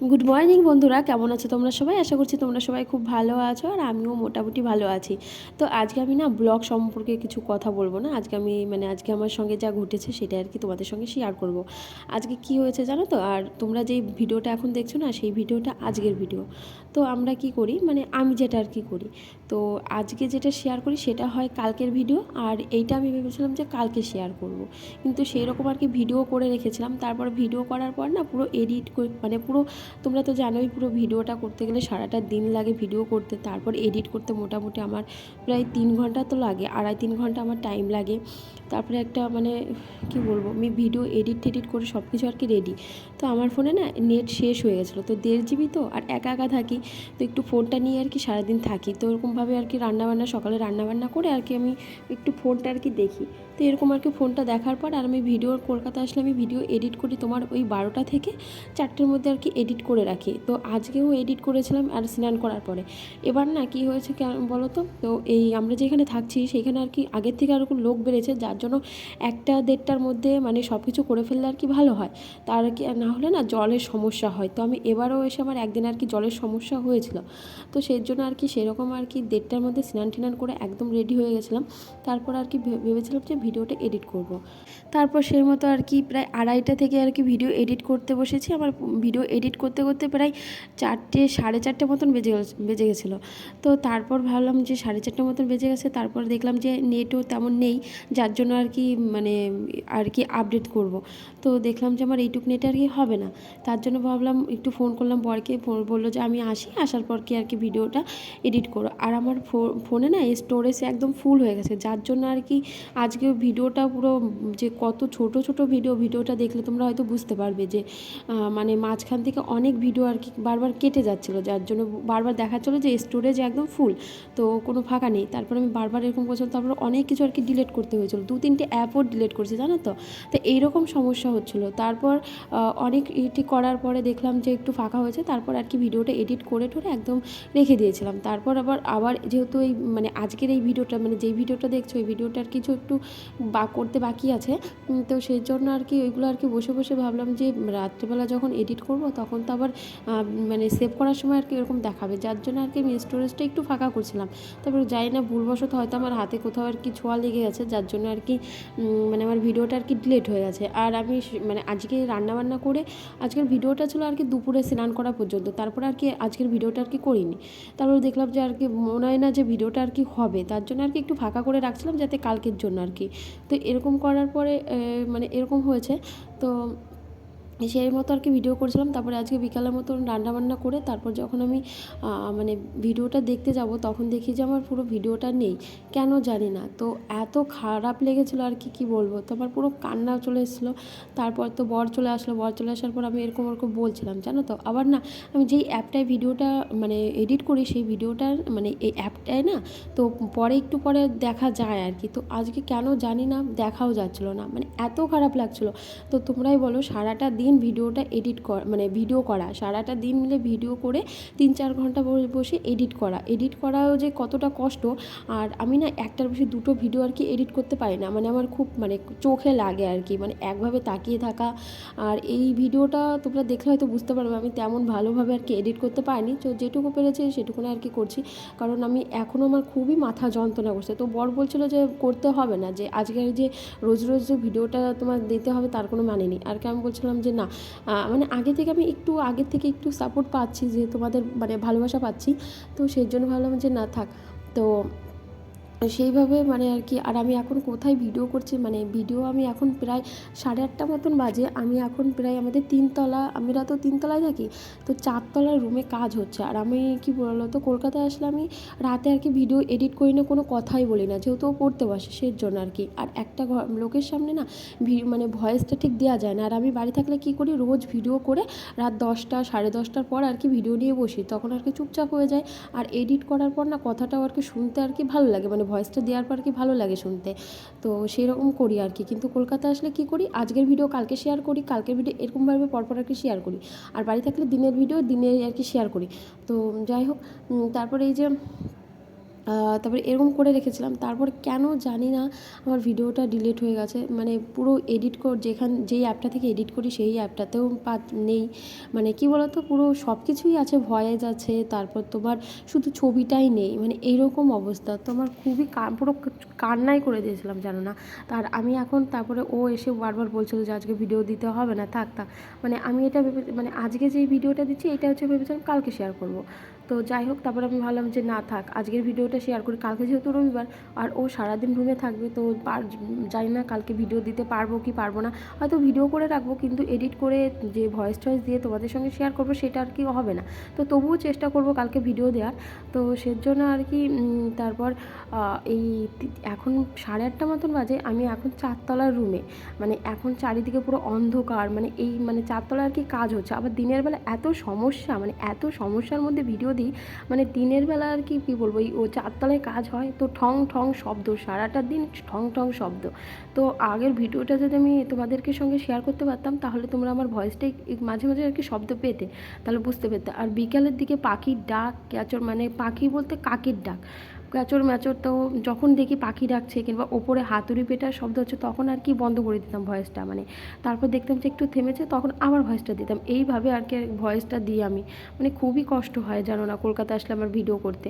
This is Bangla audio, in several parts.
গুড মর্নিং বন্ধুরা। কেমন আছো তোমরা সবাই? আশা করছি তোমরা সবাই খুব ভালো আছো আর আমিও মোটামুটি ভালো আছি। তো আজকে আমি না ব্লগ সম্পর্কে কিছু কথা বলব না। আজকে আমি মানে আজকে আমার সঙ্গে যা ঘটেছে সেটা আর কি তোমাদের সঙ্গে শেয়ার করব। আজকে কি হয়েছে জানো তো? আর তোমরা যেই ভিডিওটা এখন দেখছ না, সেই ভিডিওটা আজকের ভিডিও। তো আমরা কি করি? মানে আমি যেটা আর কি করি। তো আজকে যেটা শেয়ার করি সেটা হয় কালকের ভিডিও আর এইটা আমি ভেবেছিলাম যে কালকে শেয়ার করব। কিন্তু সেই রকম আর কি ভিডিও করে রেখেছিলাম। তারপর ভিডিও করার পর না পুরো এডিট মানে পুরো, তোমরা তো জানোই পুরো ভিডিওটা করতে গেলে সারাটা দিন লাগে ভিডিও করতে। তারপর এডিট করতে মোটামুটি আমার প্রায় তিন ঘণ্টা তো লাগে, আড়াই তিন ঘণ্টা আমার টাইম লাগে। তারপরে একটা মানে কি বলব, আমি ভিডিও এডিট টেডিট করে সব কিছু আর কি রেডি তো আমার ফোনে না নেট শেষ হয়ে গেছিল, তো দেড় জিবি তো, আর একা একা থাকি। তো একটু ফোনটা নিয়ে আর কি সারাদিন থাকি। তো ওরকমভাবে আর কি রান্নাবান্না, সকালে রান্নাবান্না করে আর কি আমি একটু ফোনটা আর কি দেখি। তো এরকম আর কি ফোনটা দেখার পর আর আমি ভিডিও কলকাতা আসলে আমি ভিডিও এডিট করি তোমার ওই বারোটা থেকে চারটের মধ্যে আর কি এডিট করে রাখি। তো আজকেও এডিট করেছিলাম আর স্নান করার পরে। এবার না কি হয়েছে কেন বলো তো? তো এই আমরা যেখানে থাকছি সেইখানে আর কি আগের থেকে আর লোক বেড়েছে যার জন্য একটা দেড়টার মধ্যে মানে সব কিছু করে ফেললে আর কি ভালো হয়। তার কি না হলে না জলের সমস্যা হয়। তো আমি এবারও এসে আমার একদিন আর কি জলের সমস্যা হয়েছিল। তো সেই জন্য আর কি সেরকম আর কি দেড়টার মধ্যে স্নান টিনান করে একদম রেডি হয়ে গেছিলাম। তারপর আর কি ভেবেছিলাম যে ভিডিওটা এডিট করব। তারপর সেই মতো আর কি প্রায় আড়াইটা থেকে আর কি ভিডিও এডিট করতে বসেছি। আমার ভিডিও এডিট করতে করতে প্রায় চারটে, সাড়ে চারটে মতন বেজে বেজে গেছিল। তো তারপর ভাবলাম যে সাড়ে চারটে মতন বেজে গেছে। তারপর দেখলাম যে নেটও তেমন নেই, যার জন্য আর কি মানে আর কি আপডেট করব। তো দেখলাম যে আমার এইটুক নেটে আর কি হবে না। তার জন্য ভাবলাম, একটু ফোন করলাম বরকে। বলল যে আমি আসি, আসার পর কি আর কি ভিডিওটা এডিট করো। আর আমার ফোনে না স্টোরেজ একদম ফুল হয়ে গেছে। যার জন্য আর কি আজকে ভিডিওটা পুরো, যে কত ছোট ছোট ভিডিও, ভিডিওটা দেখলে তোমরা হয়তো বুঝতে পারবে যে মানে মাঝখান থেকে অনেক ভিডিও আর কি বারবার কেটে যাচ্ছিল, যার জন্য বারবার দেখাচ্ছিলো যে স্টোরেজ একদম ফুল তো কোনো ফাঁকা নেই। তারপর আমি বারবার এরকম করছিলাম, তারপর অনেক কিছু আর কি ডিলিট করতে হয়েছিল, দু তিনটে অ্যাপও ডিলিট করছি, জানো তো? তো এইরকম সমস্যা হচ্ছিল। তারপর অনেক এটি করার পরে দেখলাম যে একটু ফাঁকা হয়েছে, তারপর আর কি ভিডিওটা এডিট করে ঠোরে একদম রেখে দিয়েছিলাম। তারপর আবার আবার যেহেতু এই মানে আজকের এই ভিডিওটা মানে যেই ভিডিওটা দেখছ এই ভিডিওটার কিছু একটু বা করতে বাকি আছে তো সেই জন্য আর কি ওইগুলো আর কি বসে বসে ভাবলাম যে রাত্রেবেলা যখন এডিট করব তখন তো আবার মানে সেভ করার সময় আর কি এরকম দেখাবে যার জন্য আর কি আমি স্টোরেজটা একটু ফাঁকা করছিলাম তারপর যাই না ভুলবশত হয়তো আমার হাতে কোথাও আর কি ছোঁয়া লেগে গেছে যার জন্য আর কি মানে আমার ভিডিওটা আর কি ডিলেট হয়ে গেছে আর আমি মানে আজকে রান্নাবান্না করে আজকের ভিডিওটা ছিল আর কি দুপুরে স্নান করা পর্যন্ত তারপর আর কি আজকের ভিডিওটা আর কি করিনি তারপর দেখলাম যে আর কি মনে হয় না যে ভিডিওটা আর কি হবে তার জন্য আর কি একটু ফাঁকা করে রাখছিলাম যাতে কালকের জন্য আর কি তো এরকম করার পরে মানে এরকম হয়েছে। তো সেই মতো আর কি ভিডিও করেছিলাম। তারপরে আজকে বিকালের মতন রান্নাবান্না করে তারপর যখন আমি মানে ভিডিওটা দেখতে যাব তখন দেখি যে আমার পুরো ভিডিওটা নেই। কেন জানি না। তো এত খারাপ লেগেছিলো আর কি, কী বলব? তো আমার পুরো কান্না চলে এসেছিল। তারপর তো বর চলে আসলো। বর চলে আসার পর আমি এরকম ওরকম বলছিলাম, জানো তো? আবার না, আমি যেই অ্যাপটায় ভিডিওটা মানে এডিট করি সেই ভিডিওটার মানে এই অ্যাপটায় না, তো পরে একটু পরে দেখা যায় আর কি। তো আজকে কেন জানি না, দেখাও যাচ্ছিল না। মানে এত খারাপ লাগছিল। তো তোমরাই বলো, সারাটা দিন দিন ভিডিওটা এডিট করা মানে ভিডিও করা, সারাটা দিন মিলে ভিডিও করে তিন চার ঘণ্টা বসে এডিট করা। এডিট করাও যে কতটা কষ্ট, আর আমি না একটার বেশি দুটো ভিডিও আর কি এডিট করতে পারি না। মানে আমার খুব মানে চোখে লাগে আর কি মানে একভাবে তাকিয়ে থাকা। আর এই ভিডিওটা তোমরা দেখলে হয়তো বুঝতে পারবে, আমি তেমন ভালোভাবে আর কি এডিট করতে পারিনি। তো যেটুকু পেরেছি সেটুকুনে আর কি করছি। কারণ আমি এখনও আমার খুবই মাথা যন্ত্রণা করছে। তো বর বলছিল যে করতে হবে না, যে আজকের যে রোজ রোজ যে ভিডিওটা তোমার দিতে হবে তার কোনো মানে নেই। আর কি আমি বলছিলাম যে না। মানে আগে থেকে আমি একটু, আগে থেকে একটু সাপোর্ট পাচ্ছি, যে তোমাদের মানে ভালোবাসা পাচ্ছি। তো সেই জন্য ভাবলাম যে না থাক। তো সেইভাবে মানে আর কি, আর আমি এখন কোথায় ভিডিও করছি মানে ভিডিও আমি এখন প্রায় সাড়ে আটটা মতন বাজে, আমি এখন প্রায় আমাদের তিনতলা, আমরা তো তিনতলায় থাকি, তো চারতলার রুমে কাজ হচ্ছে। আর আমি কি বলল তো কলকাতায় আসলে আমি রাতে আর কি ভিডিও এডিট করি না, কোনো কথাই বলি না, যেহেতু ও পড়তে বসে সেই জন্য আর কি। আর একটা লোকের সামনে না মানে ভয়েসটা ঠিক দেওয়া যায় না। আর আমি বাড়ি থাকলে কি করি, রোজ ভিডিও করে রাত দশটা, সাড়ে দশটার পর আর কি ভিডিও নিয়ে বসি, তখন আর কি চুপচাপ হয়ে যায়। আর এডিট করার পর না কথাটাও আর কি শুনতে আর কি ভালো লাগে মানে ভয়েসটা দেওয়ার পর কি ভালো লাগে শুনতে। তো সেরকম করি আর কি। কিন্তু কলকাতা আসলে কি করি? আজকের ভিডিও কালকে শেয়ার করি, কালকের ভিডিও এরকমভাবে পরপর আর কি শেয়ার করি। আর বাড়ি থাকলে দিনের ভিডিও দিনে আর কি শেয়ার করি। তো যাই হোক তারপরে এই যে তারপরে এরকম করে রেখেছিলাম। তারপর কেন জানি না আমার ভিডিওটা ডিলিট হয়ে গেছে। মানে পুরো এডিট কর, যেখান, যেই অ্যাপটা থেকে এডিট করি সেই অ্যাপটাতেও পা নেই। মানে কি বলতো, পুরো সব কিছুই আছে ভয়েস আছে, তারপর তোমার শুধু ছবিটাই নেই। মানে এইরকম অবস্থা। তো আমার খুবই পুরো কান্নাই করে দিয়েছিলাম, জানো না? তার আমি এখন তারপরে ও এসে বারবার বলছিল যে আজকে ভিডিও দিতে হবে না, থাক থাক। মানে আমি এটা ভেবে মানে আজকে যেই ভিডিওটা দিচ্ছি, এটা হচ্ছে ভেবেছিলাম কালকে শেয়ার করব। তো যাই হোক, তারপর আমি ভাবলাম যে না থাক, আজকের ভিডিওটা শেয়ার করি। কালকে যেহেতু রবিবার, আর ও সারাদিন রুমে থাকবে, তো জানি না কালকে ভিডিও দিতে পারব কি পারব না। হয়তো ভিডিও করে রাখব, কিন্তু এডিট করে যে ভয়েস টয়েস দিয়ে তোমাদের সঙ্গে শেয়ার করব, সেটা আর কি হবে না। তো তবুও চেষ্টা করব কালকে ভিডিও দেওয়ার। তো সেজন্য আর কি তারপর এই এখন সাড়ে আটটা মতন বাজে, আমি এখন চারতলার রুমে মানে এখন চারিদিকে পুরো অন্ধকার মানে এই মানে চারতলা আর কি কাজ হচ্ছে। আবার দিনের বেলা এত সমস্যা মানে এত সমস্যার মধ্যে ভিডিও দিই মানে দিনের বেলা আর কি, কী বলব ওই ও চারতলায় কাজ হয় তো ঠং ঠং শব্দ, সারাটা দিন ঠং ঠং শব্দ। তো আগের ভিডিওটা যদি আমি তোমাদেরকে সঙ্গে শেয়ার করতে পারতাম, তাহলে তোমরা আমার ভয়েসটাই মাঝে মাঝে আর কি শব্দ পেতে, তাহলে বুঝতে পেতে আর বিকালের দিকে পাখির ডাক ক্যাচর মানে পাখি বলতে কাকির ডাক। ক্যাচর ম্যাচর তো যখন দেখি পাখি ডাকছে কিংবা ওপরে হাতুড়ি পেটার শব্দ হচ্ছে, তখন আর কি বন্ধ করে দিতাম ভয়েসটা মানে তারপর দেখতাম যে একটু থেমেছে, তখন আবার ভয়েসটা দিতাম। এইভাবে আর কি ভয়েসটা দিই আমি। মানে খুবই কষ্ট হয় জানো না কলকাতা আসলে আমার ভিডিও করতে।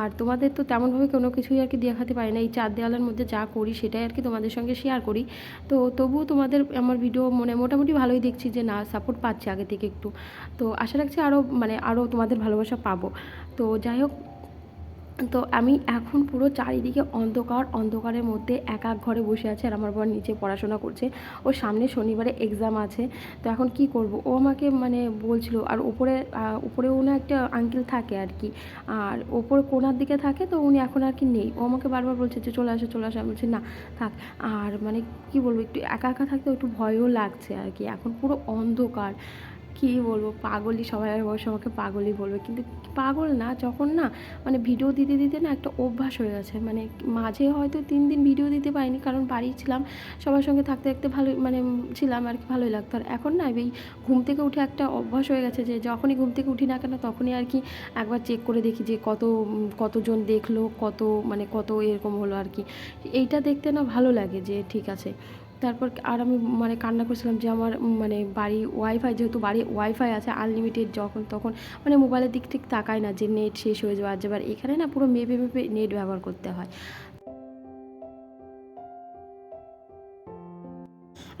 আর তোমাদের তো তেমনভাবে কোনো কিছুই আর কি দেখাতে পারি না। এই চার দেওয়ালের মধ্যে যা করি সেটাই আর কি তোমাদের সঙ্গে শেয়ার করি। তো তবুও তোমাদের আমার ভিডিও মানে মোটামুটি ভালোই দেখছি যে না সাপোর্ট পাচ্ছে আগে থেকে একটু। তো আশা রাখছি আরও মানে আরও তোমাদের ভালোবাসা পাবো। তো যাই হোক তো আমি এখন পুরো চারিদিকে অন্ধকার অন্ধকারের মধ্যে এক এক ঘরে বসে আছে আর আমার বর নিচে পড়াশোনা করছে। ওর সামনে শনিবারে এক্সাম আছে। তো এখন কি করব? ও আমাকে মানে বলছিল আর ওপরে আহ, উপরেও না একটা আঙ্কেল থাকে আর কি। আর ওপরে কোনার দিকে থাকে তো উনি এখন আর কি নেই। ও আমাকে বারবার বলছে যে চলে আসো চলে আসো। আমি বলছি না থাক। আর মানে কি বলব একটু একা একা থাকতে একটু ভয়ও লাগছে আর কি। এখন পুরো অন্ধকার। কী বলব, পাগলই সবাই আর বসে আমাকে পাগলই বলবে। কিন্তু পাগল না, যখন না মানে ভিডিও দিতে দিতে না একটা অভ্যাস হয়ে গেছে। মানে মাঝে হয়তো তিন দিন ভিডিও দিতে পারিনি, কারণ বাড়ি ছিলাম, সবার সঙ্গে থাকতে থাকতে ভালো মানে ছিলাম আর কি, ভালোই লাগতো। আর এখন না এই ঘুম থেকে উঠে একটা অভ্যাস হয়ে গেছে যে যখনই ঘুম থেকে উঠি না কেন, তখনই আর কি একবার চেক করে দেখি যে কত, কতজন দেখল, কত মানে কত এরকম হলো আর কি। এইটা দেখতে না ভালো লাগে যে ঠিক আছে। তারপর আর আমি মানে কান্না করছিলাম যে আমার মানে বাড়ি ওয়াইফাই যেহেতু বাড়ি ওয়াইফাই আছে আনলিমিটেড যখন তখন মানে মোবাইলের দিক ঠিক তাকায় না যে নেট শেষ হয়ে যাওয়া যাবার, এখানে না পুরো মেপে মেপে নেট ব্যবহার করতে হয়।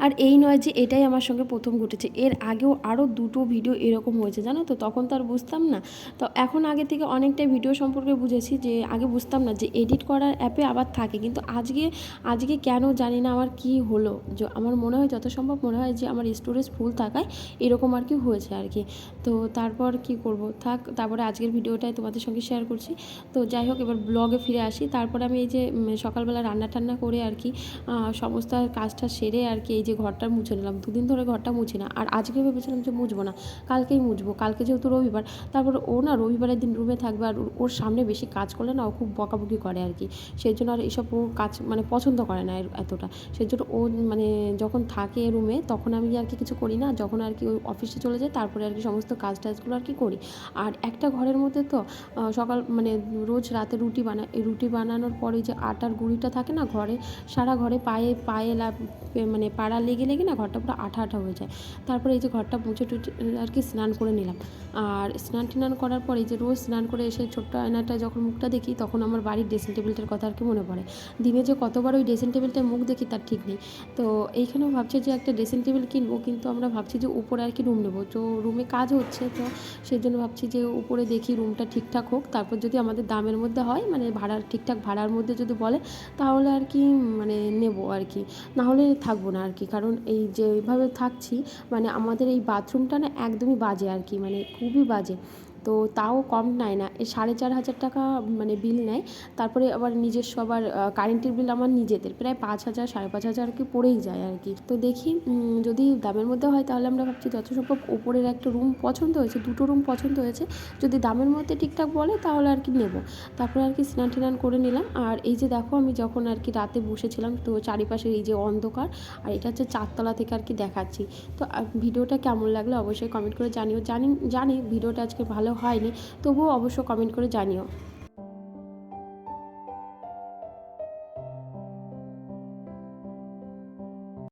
আর এই নয় যে এটাই আমার সঙ্গে প্রথম ঘটেছে। এর আগেও আরও দুটো ভিডিও এরকম হয়েছে, জানো তো? তখন তো আর বুঝতাম না। তো এখন আগে থেকে অনেকটাই ভিডিও সম্পর্কে বুঝেছি যে, আগে বুঝতাম না যে এডিট করার অ্যাপে আবার থাকে। কিন্তু আজকে আজকে কেন জানি না আমার কি হলো। যে আমার মনে হয় যত সম্ভব মনে হয় যে আমার স্টোরেজ ফুল থাকায় এরকম আর কি হয়েছে আর কি। তো তারপর কি করব? থাক, তারপরে আজকের ভিডিওটাই তোমাদের সঙ্গে শেয়ার করছি। তো যাই হোক, এবার ব্লগে ফিরে আসি। তারপরে আমি এই যে সকালবেলা রান্না টান্না করে আর কি সমস্ত কাজটা সেরে আর কি এই যে ঘরটা মুছে নিলাম, দুদিন ধরে ঘরটা মুছি না। আর আজকে ভেবেছিলাম যে মুছবো না, কালকেই মুছবো। কালকে যেহেতু রবিবার, তারপর ও না রবিবারের দিন রুমে থাকবে আর ওর- সামনে বেশি কাজ করলে না ও খুব বকাবকি করে আর কি। সেই জন্য আর এসব ও কাজ মানে পছন্দ করে না এতটা। সেই জন্য ও মানে যখন থাকে রুমে তখন আমি আর কি কিছু করি না। যখন আর কি ওই অফিসে চলে যায় তারপরে আর কি সমস্ত কাজ টাজগুলো আর কি করি। আর একটা ঘরের মধ্যে তো সকাল মানে রোজ রাতে রুটি বানায় এই রুটি বানানোর পরে যে আটার গুঁড়িটা থাকে না ঘরে, সারা ঘরে পায়ে পায়ে মানে পাড়া লেগে লেগে না ঘরটা পুরো আঠা আঠা হয়ে যায়। তারপরে এই যে ঘরটা মুছে টুচে আর কি স্নান করে নিলাম। আর স্নান টিনান করার পরে এই যে রোজ স্নান করে এসে ছোট্ট আয়নাটা যখন মুখটা দেখি তখন আমার বাড়ির ড্রেসিং টেবিলটার কথা আর কি মনে পড়ে। দিনে যে কতবার ওই ড্রেসিং টেবিলটায় মুখ দেখি তার ঠিক নেই। তো এইখানেও ভাবছি যে একটা ড্রেসিং টেবিল কিনবো কিন্তু আমরা ভাবছি যে উপরে আর কি রুম নেব। তো রুমে কাজ হচ্ছে তো সেই জন্য ভাবছি যে উপরে দেখি রুমটা ঠিকঠাক হোক। তারপর যদি আমাদের দামের মধ্যে হয় মানে ভাড়ার ঠিকঠাক ভাড়ার মধ্যে যদি বলে তাহলে আর কি মানে নেব আর কি। না হলে থাকব না আর কি। কারণ এই যেভাবে থাকছি মানে আমাদের এই বাথরুমটা না একদমই বাজে আর কি মানে খুবই বাজে। তো তাও কম নেয় না। সাড়ে চার হাজার টাকা মানে বিল নেয়। তারপরে আবার নিজস্ব আবার কারেন্টের বিল আমার নিজেদের। প্রায় পাঁচ হাজার, সাড়ে পাঁচ হাজার আর কি পড়েই যায় আর কি। তো দেখি যদি দামের মধ্যে হয় তাহলে আমরা ভাবছি যত সম্ভব ওপরের একটা রুম পছন্দ হয়েছে, দুটো রুম পছন্দ হয়েছে। যদি দামের মধ্যে ঠিকঠাক বলে তাহলে আর কি নেব। তারপরে আর কি স্নান টিনান করে নিলাম। আর এই যে দেখো আমি যখন আর কি রাতে বসেছিলাম, তো চারিপাশে এই যে অন্ধকার, আর এটা হচ্ছে চারতলা থেকে আর কি দেখাচ্ছি। তো ভিডিওটা কেমন লাগল অবশ্যই কমেন্ট করে জানিও। জানি জানি ভিডিওটা আজকে ভালো হয়নি তবুও অবশ্য কমেন্ট করে জানিও।